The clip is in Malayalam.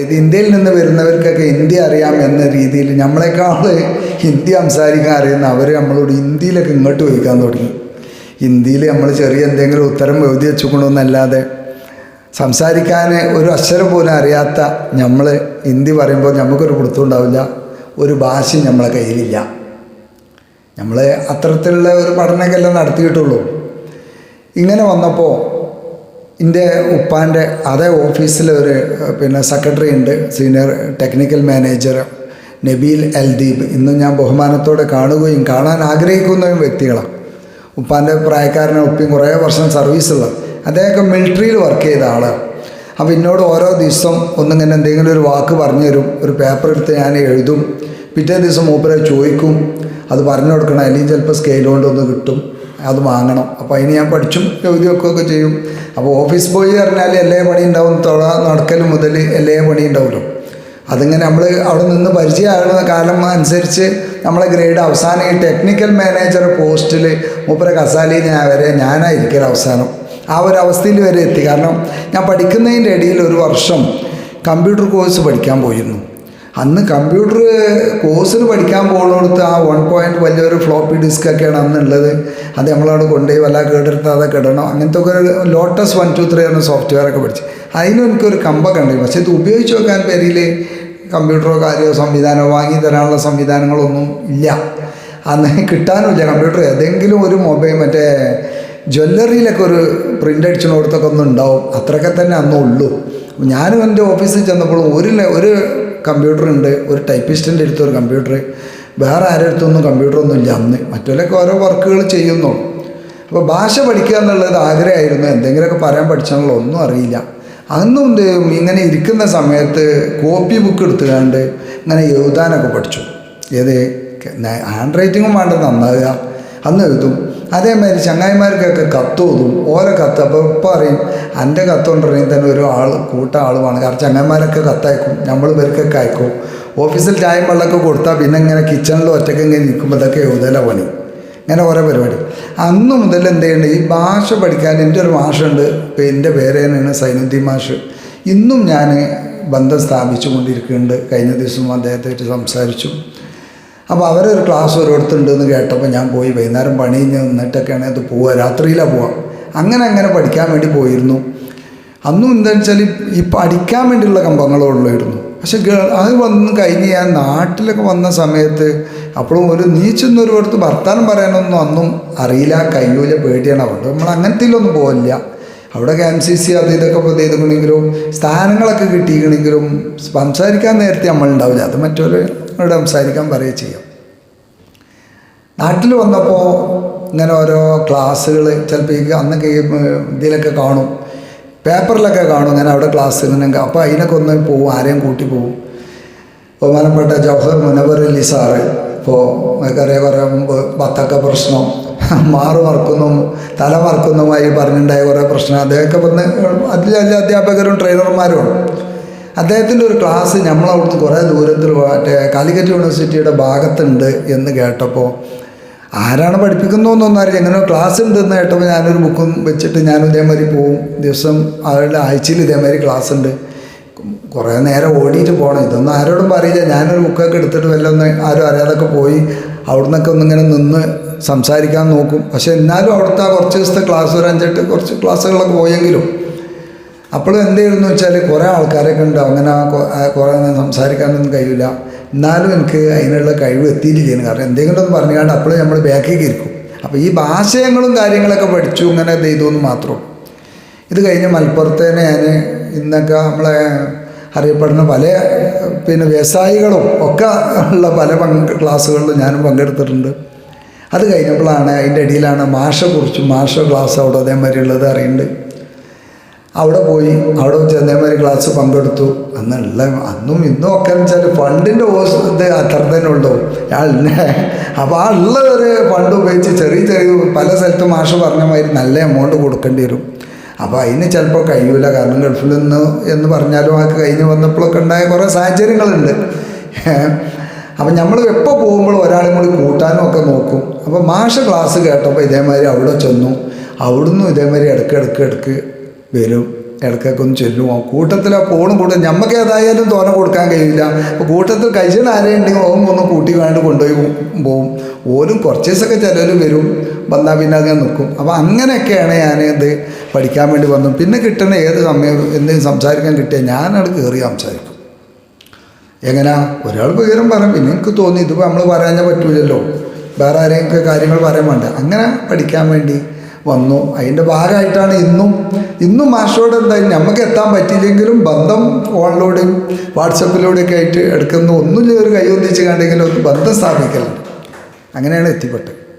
ഇത് ഇന്ത്യയിൽ നിന്ന് വരുന്നവർക്കൊക്കെ ഹിന്ദി അറിയാം എന്ന രീതിയിൽ നമ്മളെക്കാൾ ഹിന്ദി സംസാരിക്കാൻ അറിയുന്ന അവർ നമ്മളോട് ഹിന്ദിയിലൊക്കെ ഇങ്ങോട്ട് ചോദിക്കാൻ തുടങ്ങി. ഹിന്ദിയിൽ നമ്മൾ ചെറിയ എന്തെങ്കിലും ഉത്തരം എഴുതി വെച്ചുകൊണ്ടൊന്നല്ലാതെ സംസാരിക്കാൻ ഒരു അക്ഷരം പോലും അറിയാത്ത നമ്മൾ ഹിന്ദി പറയുമ്പോൾ നമുക്കൊരു പിടുത്തം ഉണ്ടാവില്ല ഒരു ഭാഷയും നമ്മളെ കയ്യിലില്ല. നമ്മൾ അത്തരത്തിലുള്ള ഒരു പഠനങ്ങളെല്ലാം നടത്തിയിട്ടുള്ളൂ. ഇങ്ങനെ വന്നപ്പോൾ എന്റെ ഉപ്പാന്റെ അതേ ഓഫീസിൽ ഒരു പിന്നെ സെക്രട്ടറി ഉണ്ട് senior technical manager Nabeel Eldeeb. ഇന്നും ഞാൻ ബഹുമാനത്തോടെ കാണുകയും കാണാൻ ആഗ്രഹിക്കുന്ന വ്യക്തികളാണ് ഉപ്പാന്റെ പ്രായക്കാരനെ ഒപ്പിയും കുറേ വർഷം സർവീസുള്ള അദ്ദേഹമൊക്കെ മിലിറ്ററിയിൽ വർക്ക് ചെയ്ത ആളാണ് അപ്പോൾ എന്നോട് ഓരോ ദിവസം ഒന്നിങ്ങനെ എന്തെങ്കിലും ഒരു വാക്ക് പറഞ്ഞു തരും ഒരു പേപ്പർ എടുത്ത് ഞാൻ എഴുതും പിറ്റേ ദിവസം മൂപ്പരെ ചോദിക്കും അത് പറഞ്ഞു കൊടുക്കണം അല്ലെങ്കിൽ ചിലപ്പോൾ സ്കെയിൽ കൊണ്ടൊന്ന് കിട്ടും. അത് വാങ്ങണം. അപ്പോൾ അതിന് ഞാൻ പഠിച്ചും എഴുതി വെക്കുകയൊക്കെ ചെയ്യും. അപ്പോൾ ഓഫീസ് ബോയ് പറഞ്ഞാൽ എല്ലാ പണി ഉണ്ടാവും തൊഴ നടക്കൽ മുതൽ എല്ലാ പണി ഉണ്ടാവുമല്ലോ അതിങ്ങനെ നമ്മൾ അവിടെ നിന്ന് പരിചയമാകുന്ന കാലം അനുസരിച്ച് നമ്മളെ ഗ്രേഡ് അവസാനം ഈ ടെക്നിക്കൽ മാനേജർ പോസ്റ്റിൽ മൂപ്പര കസാലി ഞാൻ വരെ ഞാനായിരിക്കും അവസാനം. ആ ഒരു അവസ്ഥയിൽ വരെ എത്തി. കാരണം ഞാൻ പഠിക്കുന്നതിന്റെ ഇടയിൽ ഒരു വർഷം കമ്പ്യൂട്ടർ കോഴ്സ് പഠിക്കാൻ പോയിരുന്നു. അന്ന് കമ്പ്യൂട്ടർ കോഴ്സിന് പഠിക്കാൻ പോകുന്നിടത്ത് ആ വൺ പോയിന്റ് വലിയൊരു ഫ്ലോപ്പി ഡിസ്ക് ഒക്കെയാണ് അന്നുള്ളത്. അത് നമ്മളവിടെ കൊണ്ടുപോയി വല്ല കേടെടുത്താതെ കിടണം അങ്ങനത്തെ ഒക്കെ ഒരു ലോട്ടസ് വൺ ടു ത്രീ എന്ന സോഫ്റ്റ്വെയർ ഒക്കെ പഠിച്ച്. അതിനും എനിക്കൊരു കമ്പൊക്കെ കണ്ടു പക്ഷേ ഇത് ഉപയോഗിച്ച് നോക്കാൻ പേരിൽ കമ്പ്യൂട്ടറോ കാര്യമോ സംവിധാനമോ വാങ്ങി തരാനുള്ള സംവിധാനങ്ങളൊന്നും ഇല്ല. അന്ന് കിട്ടാനുമില്ല കമ്പ്യൂട്ടർ ഏതെങ്കിലും ഒരു മൊബൈൽ മറ്റേ ജ്വല്ലറിയിലൊക്കെ ഒരു പ്രിന്റ് അടിച്ചിടത്തൊക്കെ ഒന്നും ഉണ്ടാവും അത്രയൊക്കെ തന്നെ അന്നുള്ളൂ. ഞാനും എന്റെ ഓഫീസിൽ ചെന്നപ്പോൾ ഒരു ഒരു കമ്പ്യൂട്ടർ ഉണ്ട് ഒരു ടൈപ്പിസ്റ്റിന്റെ അടുത്ത് ഒരു കമ്പ്യൂട്ടർ വേറെ ആരുടെ അടുത്തൊന്നും കമ്പ്യൂട്ടറൊന്നും ഇല്ല അന്ന്. മറ്റുള്ളവരൊക്കെ ഓരോ വർക്കുകൾ ചെയ്യുന്നു അപ്പോൾ ഭാഷ പഠിക്കുക എന്നുള്ളത് ആഗ്രഹമായിരുന്നു. എന്തെങ്കിലുമൊക്കെ പറയാൻ പഠിച്ചാണല്ലോ ഒന്നും അറിയില്ല. അന്നും ഇങ്ങനെ ഇരിക്കുന്ന സമയത്ത് കോപ്പി ബുക്ക് എടുത്തുകൊണ്ട് ഇങ്ങനെ എഴുതാനൊക്കെ പഠിച്ചു. ഏത്? ഹാൻഡ് റൈറ്റിങ്ങും വേണ്ട നന്നാകുക അന്ന് എഴുതും. അതേമാതിരി ചങ്ങായിമാർക്കൊക്കെ കത്ത് ഓതും ഓരോ കത്ത് അപ്പോൾ ഇപ്പം അറിയും എന്റെ കത്ത് കൊണ്ടുവരെങ്കിൽ തന്നെ ഒരു ആൾ കൂട്ട ആൾ വേണം കാരണം ചങ്ങായിമാരൊക്കെ കത്തയക്കും നമ്മൾ ഇവർക്കൊക്കെ അയക്കും ഓഫീസിൽ ചായം വെള്ളമൊക്കെ കൊടുത്താൽ പിന്നെ ഇങ്ങനെ കിച്ചണിൽ ഒറ്റയ്ക്ക് ഇങ്ങനെ നിൽക്കുമ്പോൾ ഇതൊക്കെ എഴുതല പണി. ഇങ്ങനെ ഓരോ പരിപാടി. അന്ന് മുതൽ എന്ത് ചെയ്യണ്ട ഈ ഭാഷ പഠിക്കാൻ എന്റെ ഒരു മാഷുണ്ട്. എന്റെ പേര് തന്നെയാണ് സൈനുദ്ദീൻ മാഷ്. ഇന്നും ഞാൻ ബന്ധം സ്ഥാപിച്ചു കൊണ്ടിരിക്കുന്നുണ്ട് കഴിഞ്ഞ ദിവസം അദ്ദേഹത്തെ സംസാരിച്ചു. അപ്പോൾ അവരൊരു ക്ലാസ് ഒരിടത്തുണ്ടെന്ന് കേട്ടപ്പോൾ ഞാൻ പോയി. വൈകുന്നേരം പണി നിന്നിട്ടൊക്കെയാണ് അത് പോവുക. രാത്രിയിലാണ് പോവാം അങ്ങനെ അങ്ങനെ പഠിക്കാൻ വേണ്ടി പോയിരുന്നു. അന്നും എന്താണെന്ന് വെച്ചാൽ ഈ പഠിക്കാൻ വേണ്ടിയുള്ള കമ്പങ്ങളുള്ളായിരുന്നു പക്ഷെ അത് വന്ന് കഴിഞ്ഞ് ഞാൻ നാട്ടിലൊക്കെ വന്ന സമയത്ത് അപ്പോഴും ഒരു നീച്ചൊന്നൊരു അടുത്ത് വർത്താനം പറയാനൊന്നും അന്നും അറിയില്ല. കഴിയൂല പേടിയാണ്. അവിടെ നമ്മൾ അങ്ങനത്തേലൊന്നും പോകില്ല അവിടെ എം സി സി അത് ഇതൊക്കെ ഇപ്പോൾ ചെയ്തിട്ടുണ്ടെങ്കിലും സ്ഥാനങ്ങളൊക്കെ കിട്ടിയിരിക്കണമെങ്കിലും സംസാരിക്കാൻ നേരത്തെ നമ്മളുണ്ടാവില്ല. അത് മറ്റൊരു സംസാരിക്കാൻ പറയുക ചെയ്യാം. നാട്ടിൽ വന്നപ്പോൾ ഇങ്ങനെ ഓരോ ക്ലാസ്സുകൾ ചിലപ്പോൾ ഈ അന്നൊക്കെ ഇതിലൊക്കെ കാണും. പേപ്പറിലൊക്കെ കാണും ഞാൻ അവിടെ ക്ലാസ് ഇങ്ങനെ അപ്പോൾ അതിനൊക്കെ ഒന്ന് പോവും ആരെയും കൂട്ടി പോവും. ബഹുമാനപ്പെട്ട ജവഹർ മുനവർ അലി സാറ് ഇപ്പോൾ കുറേ കുറേ മുമ്പ് പ്രശ്നം മാറു മറക്കുന്നതും തല മറക്കുന്നതുമായി പറഞ്ഞിട്ടുണ്ടായ കുറേ പ്രശ്നം. അദ്ദേഹമൊക്കെ വന്ന് അതിൽ അധ്യാപകരും ട്രെയിനർമാരുമാണ് അദ്ദേഹത്തിന്റെ ഒരു ക്ലാസ് നമ്മളവിടുന്ന് കുറേ ദൂരത്തിൽ മറ്റേ കാലിക്കറ്റ് യൂണിവേഴ്സിറ്റിയുടെ ഭാഗത്തുണ്ട് എന്ന് കേട്ടപ്പോൾ ആരാണ് പഠിപ്പിക്കുന്നതെന്നൊന്നും അറിയില്ല. എങ്ങനെ ക്ലാസ് ഉണ്ടെന്ന് കേട്ടപ്പോൾ ഞാനൊരു ബുക്കും വെച്ചിട്ട് ഞാനും ഇതേമാതിരി പോവും. ദിവസം അവരുടെ ആഴ്ചയിൽ ഇതേമാതിരി ക്ലാസ് ഉണ്ട്. കുറേ നേരം ഓടിയിട്ട് പോകണം. ഇതൊന്നും ആരോടും പറയില്ല. ഞാനൊരു ബുക്കൊക്കെ എടുത്തിട്ട് വല്ല ഒന്ന് ആരും അറിയാതൊക്കെ പോയി അവിടുന്നൊക്കെ ഒന്നിങ്ങനെ നിന്ന് സംസാരിക്കാൻ നോക്കും. പക്ഷേ എന്നാലും അവിടുത്തെ കുറച്ച് ദിവസത്തെ ക്ലാസ് ഒരു അഞ്ചെട്ട് കുറച്ച് ക്ലാസ്സുകളൊക്കെ പോയെങ്കിലും അപ്പോഴും എന്ത് ചെയ്യുന്നു വെച്ചാൽ കുറേ ആൾക്കാരൊക്കെ ഉണ്ട് അങ്ങനെ കുറേ സംസാരിക്കാനൊന്നും കഴിയില്ല. എന്നാലും എനിക്ക് അതിനുള്ള കഴിവ് എത്തിയിരിക്കുകയാണ്. കാരണം എന്തെങ്കിലും ഒന്ന് പറഞ്ഞുകൊണ്ട് അപ്പോഴും നമ്മൾ ബാക്കിലേക്ക് ഇരിക്കും. അപ്പോൾ ഈ ഭാഷയങ്ങളും കാര്യങ്ങളൊക്കെ പഠിച്ചു ഇങ്ങനെ ചെയ്തു എന്ന് മാത്രം. ഇത് കഴിഞ്ഞ് മലപ്പുറത്തേനെ ഞാൻ ഇന്നൊക്കെ നമ്മളെ അറിയപ്പെടുന്ന പല പിന്നെ വ്യവസായികളും ഒക്കെ ഉള്ള പല പങ്ക് ക്ലാസ്സുകളിലും ഞാനും പങ്കെടുത്തിട്ടുണ്ട്. അത് കഴിഞ്ഞപ്പോഴാണ് അതിന്റെ ഇടയിലാണ് കുറിച്ചും മാഷ ക്ലാസ് അവിടെ അതേമാതിരി ഉള്ളത് അറിയുന്നുണ്ട് അവിടെ പോയി അവിടെ ചെന്നേമാരി ക്ലാസ് പങ്കെടുത്തു. അന്നുള്ള അന്നും ഇന്നും ഒക്കെ എന്ന് വെച്ചാൽ ഫണ്ടിന്റെ ഓസ് ഇത് അത്ര തന്നെ ഉള്ളൂ. ആളിനെ അപ്പോൾ ആ ഉള്ള ഒരു ഫണ്ട് ഉപയോഗിച്ച് ചെറിയ ചെറിയ പല സ്ഥലത്തും മാഷ് പറഞ്ഞ മാതിരി നല്ല എമൗണ്ട് കൊടുക്കേണ്ടി വരും. അപ്പോൾ അതിന് ചിലപ്പോൾ കഴിയൂല. കാരണം ഗൾഫിൽ നിന്ന് എന്ന് പറഞ്ഞാലും ആ കഴിഞ്ഞ് വന്നപ്പോഴൊക്കെ ഉണ്ടായ കുറേ സാഹചര്യങ്ങളുണ്ട്. അപ്പം നമ്മൾ എപ്പോൾ പോകുമ്പോൾ ഒരാളും കൂടി കൂട്ടാനും ഒക്കെ നോക്കും. അപ്പോൾ മാഷ ക്ലാസ് കേട്ടപ്പോൾ ഇതേമാതിരി അവിടെ ചെന്നു. അവിടുന്ന് ഇതേമാതിരി ഇടയ്ക്ക് ഇടയ്ക്ക് ഇടയ്ക്ക് വരും. ഇടയ്ക്കൊക്കെ ഒന്ന് ആ കൂട്ടത്തിൽ പോണും കൂടെ നമുക്ക് ഏതായാലും തോന കൊടുക്കാൻ കഴിയില്ല. അപ്പോൾ കൂട്ടത്തിൽ കഴിച്ചത് ആരെയുണ്ടെങ്കിൽ ഓം ഒന്ന് കൂട്ടി വേണ്ട കൊണ്ടുപോയി പോവും. ഓരും കുറച്ച് ദിവസമൊക്കെ ചിലർ വരും. വന്നാൽ പിന്നെ അങ്ങനെ നിൽക്കും അപ്പോൾ അങ്ങനെയൊക്കെയാണ് ഞാൻ ഇത് പഠിക്കാൻ വേണ്ടി വന്നു പിന്നെ കിട്ടുന്ന ഏത് സമയം എന്തെങ്കിലും സംസാരിക്കാൻ കിട്ടിയാൽ ഞാനത് കയറി സംസാരിക്കും. എങ്ങനെയാ ഒരാൾ വിവരം പറയും. പിന്നെ എനിക്ക് തോന്നി ഇതിപ്പോൾ നമ്മൾ പറയാൻ പറ്റൂലല്ലോ. വേറെ ആരെയൊക്കെ കാര്യങ്ങൾ പറയാൻ വേണ്ട. അങ്ങനെ പഠിക്കാൻ വേണ്ടി വന്നു. അതിന്റെ ഭാഗമായിട്ടാണ് ഇന്നും. ഇന്നും മാഷോട് എന്തായാലും നമുക്ക് എത്താൻ പറ്റിയില്ലെങ്കിലും ബന്ധം ഫോണിലൂടെയും വാട്സപ്പിലൂടെയൊക്കെ ആയിട്ട് എടുക്കുന്നു. ഒന്നും ഒരു കൈ ഒന്നിച്ച് കണ്ടെങ്കിലും ഒന്ന് ബന്ധം സ്ഥാപിക്കലുണ്ട്. അങ്ങനെയാണ് എത്തിപ്പെട്ടത്.